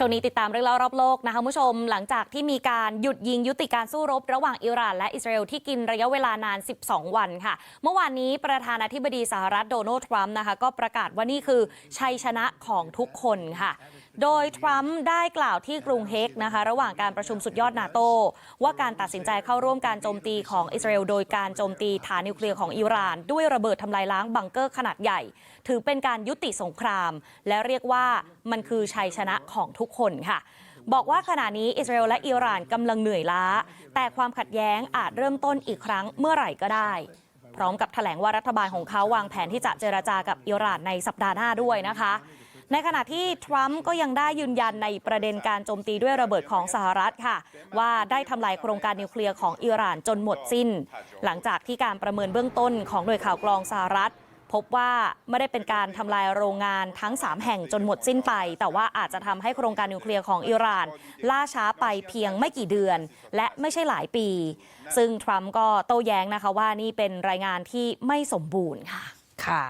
ช่วงนี้ติดตามเรื่องเล่ารอบโลกนะคะผู้ชม หลังจากที่มีการหยุดยิงยุติการสู้รบ ระหว่างอิหร่านและอิสราเอลที่กินระยะเวลานาน 12 วันค่ะ เมื่อวานนี้ประธานาธิบดีสหรัฐโดนัลด์ทรัมป์นะคะก็ประกาศว่านี่คือชัยชนะของทุกคนค่ะ โดยทรัมป์ได้กล่าวที่กรุงเฮกนะคะ ระหว่างการประชุมสุดยอดนาโตว่าการตัดสินใจเข้าร่วมการโจมตีของอิสราเอลโดยการโจมตีฐานนิวเคลียร์ของอิหร่าน ด้วยระเบิดทำลายล้างบังเกอร์ขนาดใหญ่ ถือเป็นการยุติสงคราม และเรียกว่ามันคือชัยชนะของทุกคนค่ะบอกว่าขณะนี้อิสราเอลและอิหร่านกำลังเหนื่อยล้า แต่ความขัดแย้งอาจเริ่มต้นอีกครั้งเมื่อไหร่ก็ได้ พร้อมกับแถลงว่ารัฐบาลของเขาวางแผนที่จะเจรจากับอิหร่านในสัปดาห์หน้าด้วยนะคะ ในขณะที่ทรัมป์ก็ยังได้ยืนยันในประเด็นการโจมตีด้วยระเบิดของสหรัฐค่ะ ว่าได้ทำลายโครงการนิวเคลียร์ของอิหร่านจนหมดสิ้น หลังจากที่การประเมินเบื้องต้นของหน่วยข่าวกรองสหรัฐพบว่าไม่ได้เป็นการทำลายโรงงานทั้ง 3 แห่งจนหมดสิ้นไป แต่ว่าอาจจะทำให้โครงการนิวเคลียร์ของอิหร่าน ล่าช้าไปเพียงไม่กี่เดือน และไม่ใช่หลายปี ซึ่งทรัมป์ก็โต้แย้งนะคะว่านี่เป็นรายงานที่ไม่สมบูรณ์ค่ะ ค่ะ